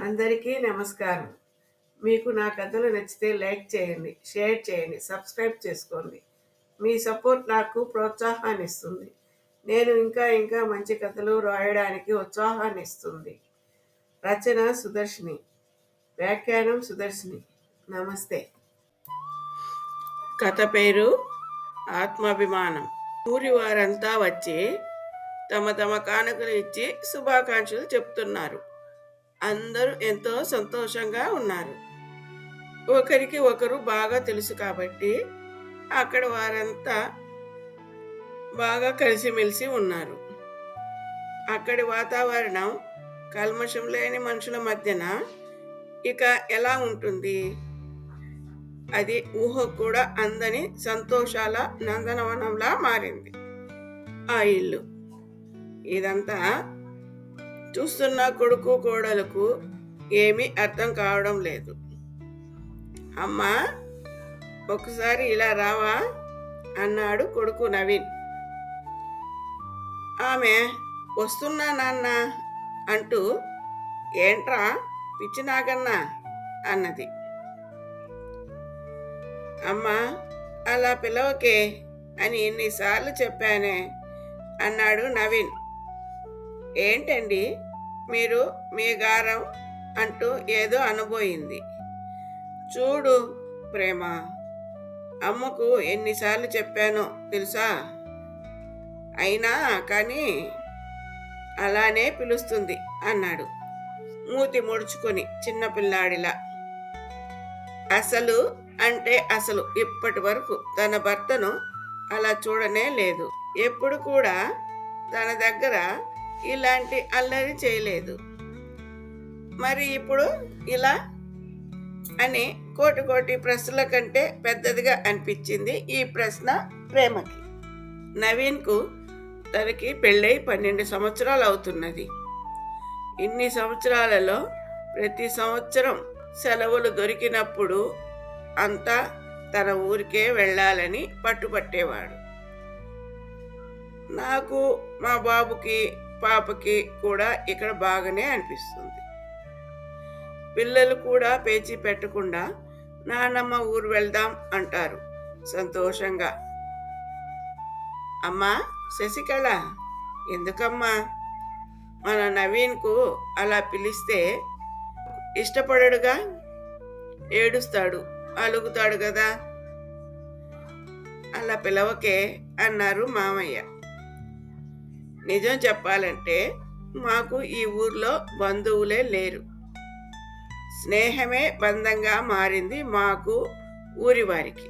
అందరికీ నమస్కారం. మీకు నా కథలు నచ్చితే లైక్ చేయండి షేర్ చేయండి సబ్స్క్రైబ్ చేసుకోండి. మీ సపోర్ట్ నాకు ప్రోత్సాహాన్ని ఇస్తుంది. నేను ఇంకా ఇంకా మంచి కథలు రాయడానికి ఉత్సాహాన్ని ఇస్తుంది. రచన సుదర్శిని. వ్యాఖ్యానం సుదర్శిని. నమస్తే. కథ పేరు ఆత్మాభిమానం. ఊరి వారంతా వచ్చి తమ తమ కానుకలు ఇచ్చి శుభాకాంక్షలు చెప్తున్నారు. అందరూ ఎంతో సంతోషంగా ఉన్నారు. ఒకరికి ఒకరు బాగా తెలుసు కాబట్టి అక్కడ వారంతా బాగా కలిసిమెలిసి ఉన్నారు. అక్కడి వాతావరణం కల్మషం లేని మనుషుల మధ్యన ఇక ఎలా ఉంటుంది? అది ఊహ కూడా అందని సంతోషాల నందనవనంలా మారింది. ఆ ఇల్లు. ఇదంతా చూస్తున్న కొడుకు కోడలకు ఏమీ అర్థం కావడం లేదు. అమ్మా ఒకసారి ఇలా రావా? అన్నాడు కొడుకు నవీన్. ఆమె వస్తున్నా నాన్న అంటూ ఏంట్రా పిచ్చి నాగన్నా అన్నది. అమ్మా అలా పిలవకే అని ఎన్నిసార్లు చెప్పానే అన్నాడు నవీన్. ఏంటండి? మీరు మీ గారం అంటూ ఏదో అనబోయింది. చూడు ప్రేమ అమ్మకు ఎన్నిసార్లు చెప్పానో తెలుసా? అయినా కానీ అలానే పిలుస్తుంది అన్నాడు మూతి ముడుచుకొని చిన్నపిల్లాడిలా అసలు అంటే అసలు ఇప్పటి వరకు తన భర్తను అలా చూడనే లేదు. ఎప్పుడు కూడా తన దగ్గర ఇలాంటి అల్లరి చేయలేదు. మరి ఇప్పుడు ఇలా అని కోటి కోటి ప్రశ్నల కంటే పెద్దదిగా అనిపించింది ఈ ప్రశ్న ప్రేమకి. నవీన్కు తనకి పెళ్ళై పన్నెండు సంవత్సరాలు అవుతున్నది. ఇన్ని సంవత్సరాలలో ప్రతి సంవత్సరం సెలవులు దొరికినప్పుడు అంతా తన ఊరికే వెళ్ళాలని పట్టుపట్టేవాడు నాకు మా బాబుకి పాపకి కూడా ఇక్కడ బాగానే అనిపిస్తుంది. పిల్లలు కూడా పేచీ పెట్టకుండా నానమ్మ ఊరు వెళ్దాం అంటారు సంతోషంగా. అమ్మా శశికళ ఎందుకమ్మా? మన నవీన్కు అలా పిలిస్తే ఇష్టపడడుగా? ఏడుస్తాడు అలుగుతాడు కదా? అలా పిలవకే అన్నారు మామయ్య. నిజం చెప్పాలంటే మాకు ఈ ఊర్లో బంధువులే లేరు. స్నేహమే బంధంగా మారింది మాకు ఊరి వారికి.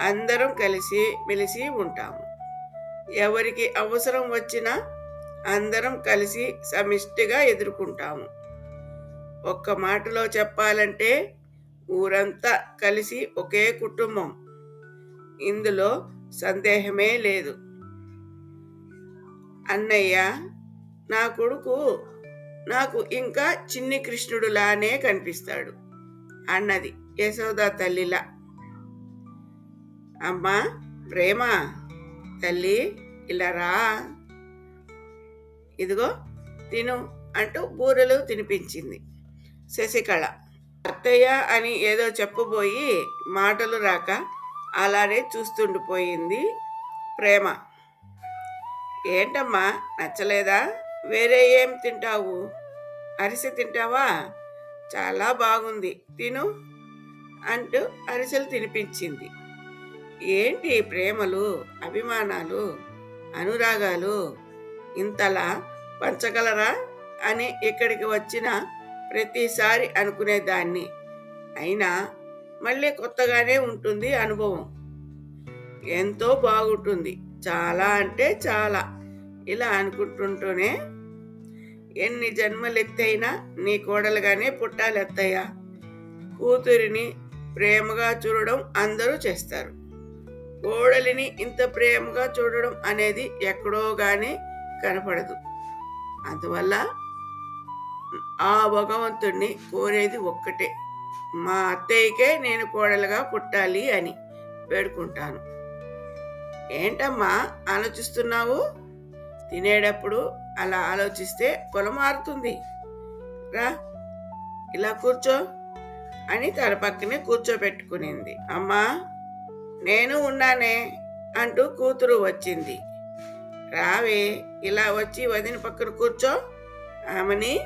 అందరం కలిసి మెలిసి ఉంటాము. ఎవరికి అవసరం వచ్చినా అందరం కలిసి సమిష్టిగా ఎదుర్కొంటాము. ఒక్క మాటలో చెప్పాలంటే ఊరంతా కలిసి ఒకే కుటుంబం. ఇందులో సందేహమే లేదు. అన్నయ్య నా కొడుకు నాకు ఇంకా చిన్ని కృష్ణుడులానే కనిపిస్తాడు అన్నది యశోద తల్లిలా. అమ్మా ప్రేమ తల్లి ఇలా రా. ఇదిగో తిను అంటూ బూరెలు తినిపించింది శశికళ. అత్తయ్య అని ఏదో చెప్పబోయి మాటలు రాక అలానే చూస్తుండిపోయింది ప్రేమ. ఏంటమ్మా? నచ్చలేదా? వేరే ఏం తింటావు? అరిసె తింటావా? చాలా బాగుంది. తిను అంటూ అరిసెలు తినిపించింది. ఏంటి ప్రేమలు అభిమానాలు అనురాగాలు? ఇంతలా పంచగలరా? అని ఇక్కడికి వచ్చిన ప్రతిసారి అనుకునేదాన్ని. అయినా మళ్ళీ కొత్తగానే ఉంటుంది అనుభవం. ఎంతో బాగుంటుంది. చాలా అంటే చాలా. ఇలా అనుకుంటుంటూనే ఎన్ని జన్మలెత్తైనా నీ కోడలుగానే పుట్టాలెత్తయ్యా. కూతురిని ప్రేమగా చూడడం అందరూ చేస్తారు. కోడలిని ఇంత ప్రేమగా చూడడం అనేది ఎక్కడో కానీ కనపడదు. అందువల్ల ఆ భగవంతుణ్ణి కోరేది ఒక్కటే. మా అత్తయ్యకే నేను కోడలుగా పుట్టాలి అని వేడుకుంటాను. ఏంటమ్మా ఆలోచిస్తున్నావు? తినేటప్పుడు అలా ఆలోచిస్తే పొల మారుతుంది రా ఇలా కూర్చో అని తన పక్కనే కూర్చోబెట్టుకునింది. అమ్మా నేను ఉన్నానే అంటూ కూతురు వచ్చింది. రావే ఇలా వచ్చి వదిన పక్కన కూర్చో. ఆమెని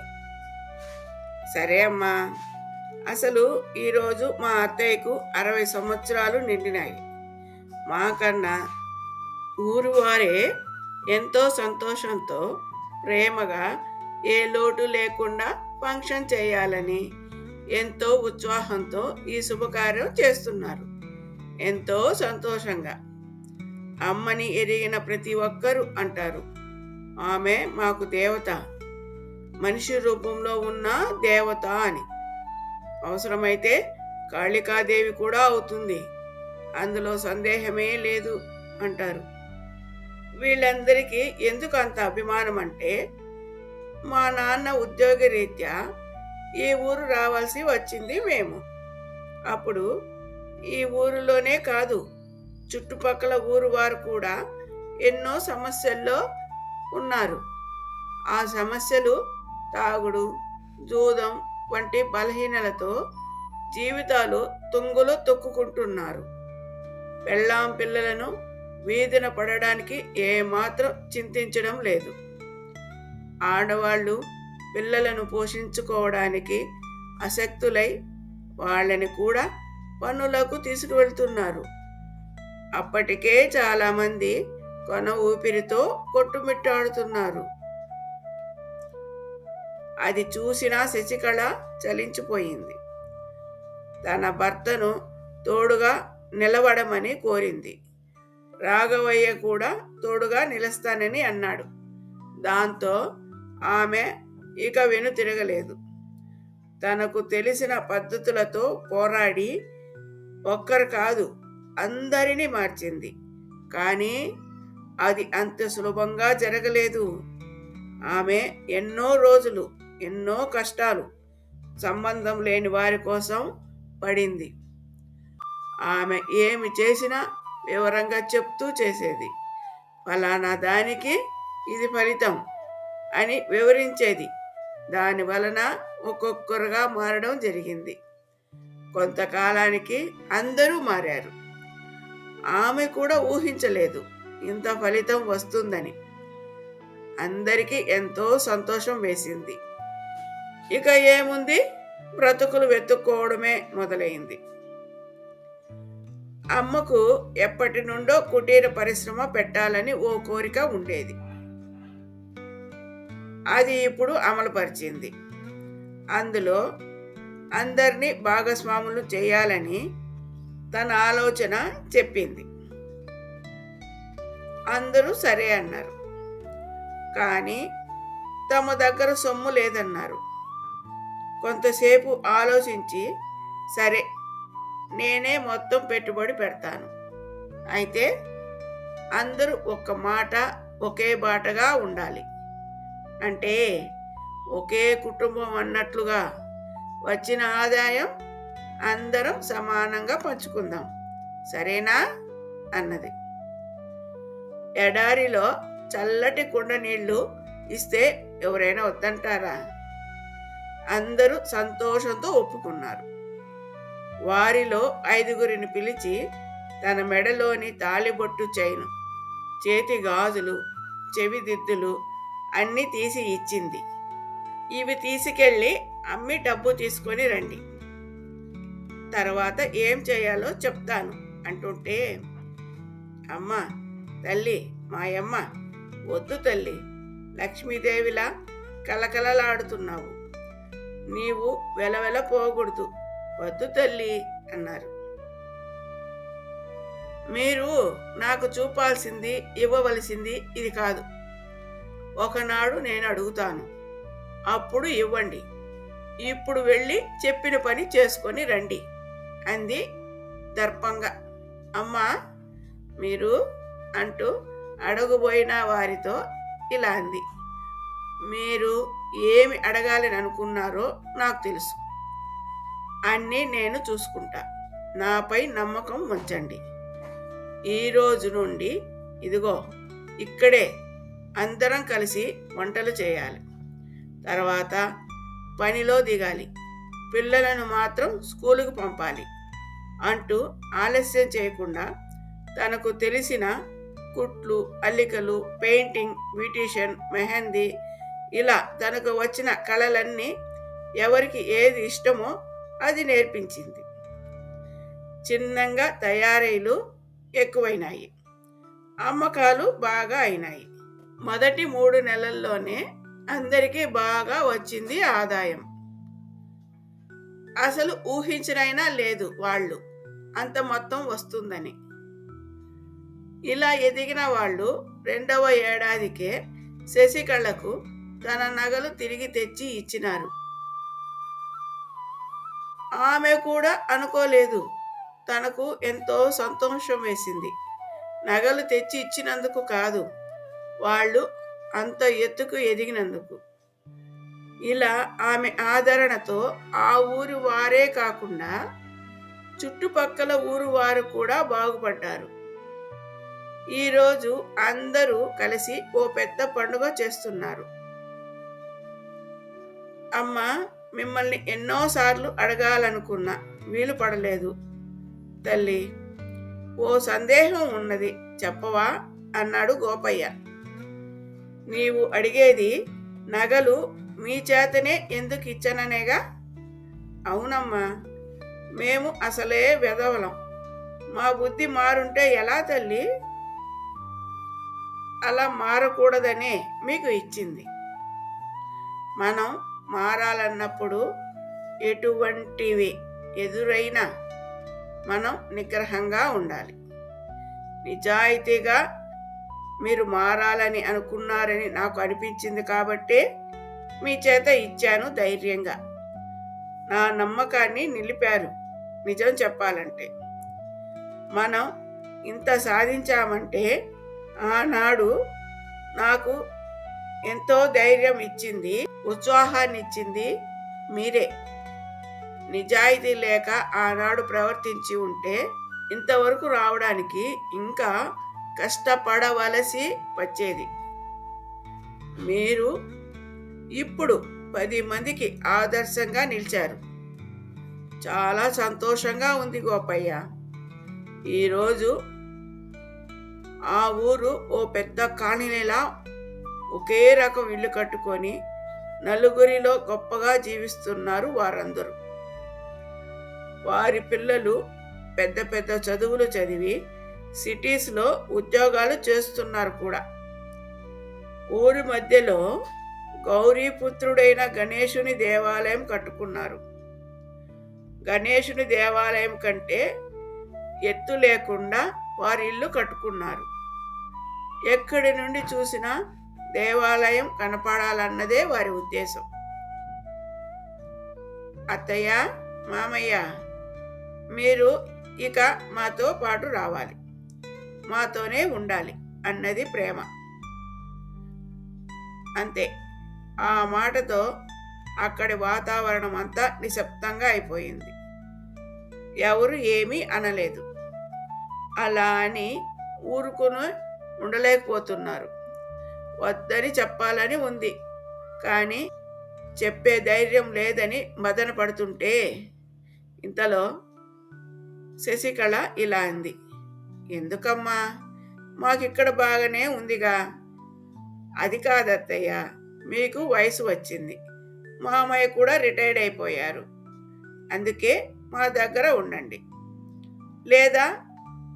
సరే అమ్మా. అసలు ఈరోజు మా అత్తయ్యకు అరవై సంవత్సరాలు నిండినాయి. మాకన్నా ఊరు వారే ఎంతో సంతోషంతో ప్రేమగా ఏ లోటు లేకుండా ఫంక్షన్ చేయాలని ఎంతో ఉత్సాహంతో ఈ శుభకార్యం చేస్తున్నారు. ఎంతో సంతోషంగా. అమ్మని ఎరిగిన ప్రతి ఒక్కరూ అంటారు ఆమె మాకు దేవత. మనిషి రూపంలో ఉన్న దేవత అని. అవసరమైతే కాళికాదేవి కూడా అవుతుంది. అందులో సందేహమే లేదు అంటారు. వీళ్ళందరికీ ఎందుకు అంత అభిమానం అంటే మా నాన్న ఉద్యోగ రీత్యా ఈ ఊరు రావాల్సి వచ్చింది మేము. అప్పుడు ఈ ఊరిలోనే కాదు చుట్టుపక్కల ఊరు వారు కూడా ఎన్నో సమస్యల్లో ఉన్నారు. ఆ సమస్యలు తాగుడు జూదం వంటి బలహీనలతో జీవితాలు తుంగులో తొక్కుకుంటున్నారు. పెళ్ళాం పిల్లలను వీధిన పడడానికి ఏమాత్రం చింతించడం లేదు. ఆడవాళ్ళు పిల్లలను పోషించుకోవడానికి అసక్తులై వాళ్ళని కూడా పనులకు తీసుకువెళ్తున్నారు. అప్పటికే చాలామంది కొన ఊపిరితో కొట్టుమిట్టాడుతున్నారు. అది చూసిన శశికళ చలించిపోయింది. తన భర్తను తోడుగా నిలబడమని కోరింది. రాఘవయ్య కూడా తోడుగా నిలుస్తానని అన్నాడు. దాంతో ఆమె ఇక వెను తిరగలేదు. తనకు తెలిసిన పద్ధతులతో పోరాడి ఒక్కరు కాదు అందరినీ మార్చింది. కానీ అది అంత సులభంగా జరగలేదు. ఆమె ఎన్నో రోజులు ఎన్నో కష్టాలు సంబంధం లేని వారి కోసం పడింది. ఆమె ఏమి చేసినా వివరంగా చెప్తూ చేసేది. ఫలానా దానికి ఇది ఫలితం అని వివరించేది. దాని వలన ఒక్కొక్కరుగా మారడం జరిగింది. కొంతకాలానికి అందరూ మారారు. ఆమె కూడా ఊహించలేదు ఇంత ఫలితం వస్తుందని. అందరికీ ఎంతో సంతోషం వేసింది. ఇక ఏముంది? బ్రతుకులు వెతుక్కోవడమే మొదలైంది. అమ్మకు ఎప్పటి నుండో కుటీర పరిశ్రమ పెట్టాలని ఓ కోరిక ఉండేది. అది ఇప్పుడు అమలుపరిచింది. అందులో అందరినీ భాగస్వాములు చేయాలని తన ఆలోచన చెప్పింది. అందరూ సరే అన్నారు. కానీ తమ దగ్గర సొమ్ము లేదన్నారు. కొంతసేపు ఆలోచించి సరే నేనే మొత్తం పెట్టుబడి పెడతాను. అయితే అందరూ ఒక్క మాట ఒకే బాటగా ఉండాలి. అంటే ఒకే కుటుంబం అన్నట్లుగా వచ్చిన ఆదాయం అందరం సమానంగా పంచుకుందాం. సరేనా? అన్నది. ఎడారిలో చల్లటి కుండ నీళ్ళు ఇస్తే ఎవరైనా వద్దంటారా? అందరూ సంతోషంతో ఒప్పుకున్నారు. వారిలో ఐదుగురిని పిలిచి తన మెడలోని తాలిబొట్టు చైను చేతి గాజులు చెవిదిద్దులు అన్నీ తీసి ఇచ్చింది. ఇవి తీసుకెళ్ళి అమ్మి డబ్బు తీసుకొని రండి. తర్వాత ఏం చేయాలో చెప్తాను అంటుంటే అమ్మ తల్లి మాయమ్మ వద్దు తల్లి లక్ష్మీదేవిలా కలకలలాడుతున్నావు నీవు వెలవెల పోకూడదు. వద్దు తల్లి అన్నారు. మీరు నాకు చూపాల్సింది ఇవ్వవలసింది ఇది కాదు. ఒకనాడు నేను అడుగుతాను. అప్పుడు ఇవ్వండి. ఇప్పుడు వెళ్ళి చెప్పిన పని చేసుకొని రండి అంది దర్పంగా. అమ్మా మీరు అంటూ అడగబోయిన వారితో ఇలా అంది. మీరు ఏమి అడగాలని అనుకున్నారో నాకు తెలుసు. అన్నీ నేను చూసుకుంటా. నాపై నమ్మకం ఉంచండి. ఈ రోజు నుండి ఇదిగో ఇక్కడే అందరం కలిసి వంటలు చేయాలి. తర్వాత పనిలో దిగాలి. పిల్లలను మాత్రం స్కూలుకు పంపాలి అంటూ ఆలస్యం చేయకుండా తనకు తెలిసిన కుట్లు అల్లికలు పెయింటింగ్ బ్యూటీషియన్ మెహందీ ఇలా తనకు వచ్చిన కళలన్నీ ఎవరికి ఏది ఇష్టమో అది నేర్పించింది. చిన్నంగా తయారీలు ఎక్కువైనాయి. అమ్మకాలు బాగా అయినాయి. మొదటి మూడు నెలల్లోనే అందరికీ బాగా వచ్చింది ఆదాయం. అసలు ఊహించనైనా లేదు వాళ్ళు. అంత మొత్తం వస్తుందని. ఇలా ఎదిగిన వాళ్ళు రెండవ ఏడాదికే శశికళకు తన నగలు తిరిగి తెచ్చి ఇచ్చినారు. ఆమె కూడా అనుకోలేదు. తనకు ఎంతో సంతోషం వేసింది. నగలు తెచ్చి ఇచ్చినందుకు కాదు. వాళ్ళు అంత ఎత్తుకు ఎదిగినందుకు. ఇలా ఆమె ఆదరణతో ఆ ఊరి వారే కాకుండా చుట్టుపక్కల ఊరు వారు కూడా బాగుపడ్డారు. ఈరోజు అందరూ కలిసి ఓ పెద్ద పండుగ చేస్తున్నారు. అమ్మ మిమ్మల్ని ఎన్నోసార్లు అడగాలనుకున్నా వీలు పడలేదు. తల్లి ఓ సందేహం ఉన్నది చెప్పవా? అన్నాడు గోపయ్య. నీవు అడిగేది నగలు మీ చేతనే ఎందుకు ఇచ్చననేగా? అవునమ్మా మేము అసలే వెదవలం మా బుద్ధి మారుంటే ఎలా తల్లి? అలా మారకూడదనే మీకు ఇచ్చింది. మనం మారాలన్నప్పుడు ఎటువంటివి ఎదురైనా మనం నిగ్రహంగా ఉండాలి. నిజాయితీగా మీరు మారాలని అనుకున్నారని నాకు అనిపించింది కాబట్టే మీ చేత ఇచ్చాను ధైర్యంగా. నా నమ్మకాన్ని నిలిపారు నిజం చెప్పాలంటే. మనం ఇంత సాధించామంటే ఆనాడు నాకు ఎంతో ధైర్యం ఇచ్చింది ఉత్సాహాన్ని ఇచ్చింది మీరే. నిజాయితీ లేక ఆనాడు ప్రవర్తించి ఉంటే ఇంతవరకు రావడానికి ఇంకా కష్టపడవలసి వచ్చేది. మీరు ఇప్పుడు పది మందికి ఆదర్శంగా నిలిచారు. చాలా సంతోషంగా ఉంది గోపయ్య. ఈరోజు ఆ ఊరు ఓ పెద్ద కాణినిలా ఒకే రకం ఇల్లు కట్టుకొని నలుగురిలో గొప్పగా జీవిస్తున్నారు వారందరూ. వారి పిల్లలు పెద్ద పెద్ద చదువులు చదివి సిటీస్లో ఉద్యోగాలు చేస్తున్నారు కూడా. ఊరి మధ్యలో గౌరీపుత్రుడైన గణేశుని దేవాలయం కట్టుకున్నారు. గణేశుని దేవాలయం కంటే ఎత్తు లేకుండా వారి ఇల్లు కట్టుకున్నారు. ఎక్కడి నుండి చూసినా దేవాలయం కనపడాలన్నదే వారి ఉద్దేశం. అత్తయ్య మామయ్య మీరు ఇక మాతో పాటు రావాలి. మాతోనే ఉండాలి అన్నది ప్రేమ. అంతే. ఆ మాటతో అక్కడి వాతావరణం అంతా నిశ్శబ్దంగా అయిపోయింది. ఎవరు ఏమీ అనలేదు. అలా అని ఊరుకుని ఉండలేకపోతున్నారు. వద్దని చెప్పాలని ఉంది. కానీ చెప్పే ధైర్యం లేదని మదన పడుతుంటే ఇంతలో శశికళ ఇలా అంది. ఎందుకమ్మా? మాకిక్కడ బాగానే ఉందిగా. అది కాదత్తయ్య మీకు వయసు వచ్చింది. మామయ్య కూడా రిటైర్డ్ అయిపోయారు. అందుకే మా దగ్గర ఉండండి. లేదా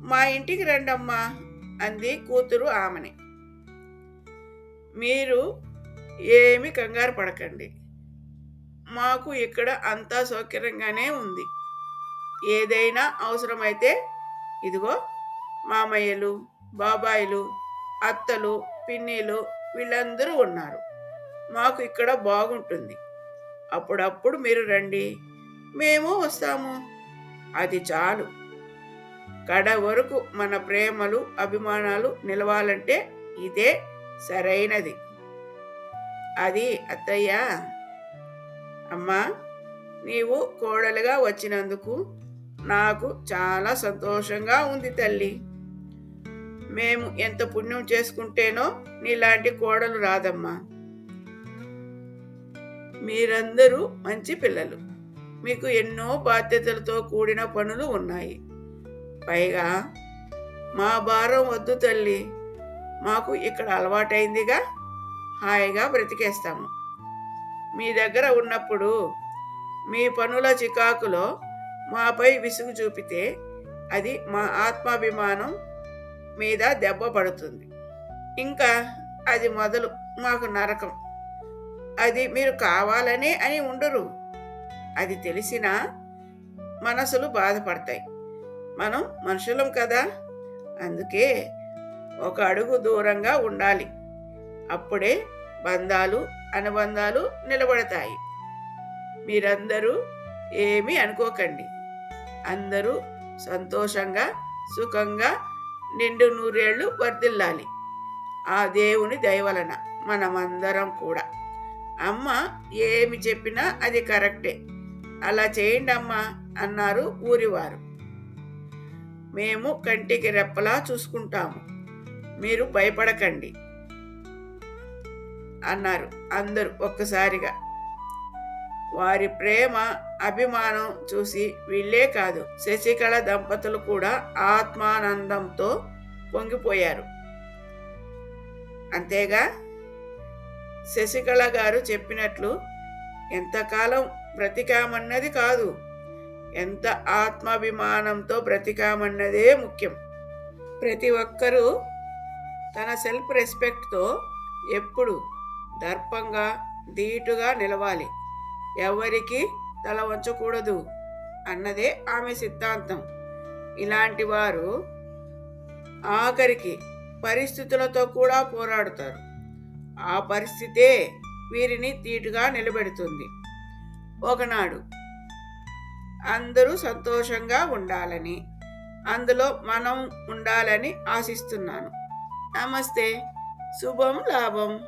మా ఇంటికి రండమ్మా అంది కూతురు ఆమెని. మీరు ఏమి కంగారు పడకండి. మాకు ఇక్కడ అంతా సౌకర్యంగానే ఉంది. ఏదైనా అవసరమైతే ఇదిగో మామయ్యలు బాబాయిలు అత్తలు పిన్నిలు వీళ్ళందరూ ఉన్నారు. మాకు ఇక్కడ బాగుంటుంది. అప్పుడప్పుడు మీరు రండి. మేము వస్తాము. అది చాలు. కడ వరకు మన ప్రేమలు అభిమానాలు నిలవాలంటే ఇదే సరైనది. అది అత్తయ్య. అమ్మా నీవు కోడలుగా వచ్చినందుకు నాకు చాలా సంతోషంగా ఉంది తల్లి. మేము ఎంత పుణ్యం చేసుకుంటేనో నీలాంటి కోడలు రాదమ్మా. మీరందరూ మంచి పిల్లలు. మీకు ఎన్నో బాధ్యతలతో కూడిన పనులు ఉన్నాయి. పైగా మా భారం వద్దు తల్లి. మాకు ఇక్కడ అలవాటైందిగా. హాయిగా బ్రతికేస్తాము. మీ దగ్గర ఉన్నప్పుడు మీ పనుల చికాకులో మాపై విసుగు చూపితే అది మా ఆత్మాభిమానం మీద దెబ్బ పడుతుంది. ఇంకా అది మొదలు మాకు నరకం. అది మీరు కావాలనే అని ఉండరు. అది తెలిసినా మనసులు బాధపడతాయి. మనం మనుషులం కదా. అందుకే ఒక అడుగు దూరంగా ఉండాలి. అప్పుడే బంధాలు అనుబంధాలు నిలబడతాయి. మీరందరూ ఏమీ అనుకోకండి. అందరూ సంతోషంగా సుఖంగా నిండు నూరేళ్ళు వర్దిల్లాలి ఆ దేవుని దయవలన మనమందరం కూడా. అమ్మ ఏమి చెప్పినా అది కరెక్టే. అలా చేయండి అమ్మా అన్నారు ఊరివారు. మేము కంటికి రెప్పలా చూసుకుంటాము. మీరు భయపడకండి. అన్నారు అందరూ ఒక్కసారిగా. వారి ప్రేమ అభిమానం చూసి వీళ్ళే కాదు శశికళ దంపతులు కూడా ఆత్మానందంతో పొంగిపోయారు. అంతేగా? శశికళ గారు చెప్పినట్లు ఎంతకాలం బ్రతికామన్నది కాదు. ఎంత ఆత్మాభిమానంతో బ్రతికామన్నదే ముఖ్యం. ప్రతి ఒక్కరూ తన సెల్ఫ్ రెస్పెక్ట్తో ఎప్పుడు దర్పంగా ధీటుగా నిలవాలి. ఎవరికి తల వంచకూడదు అన్నదే ఆమె సిద్ధాంతం. ఇలాంటి వారు ఆఖరికి పరిస్థితులతో కూడా పోరాడుతారు. ఆ పరిస్థితే వీరిని తీటుగా నిలబెడుతుంది. ఒకనాడు అందరూ సంతోషంగా ఉండాలని అందులో మనం ఉండాలని ఆశిస్తున్నాను. నమస్తే. శుభం లాభం.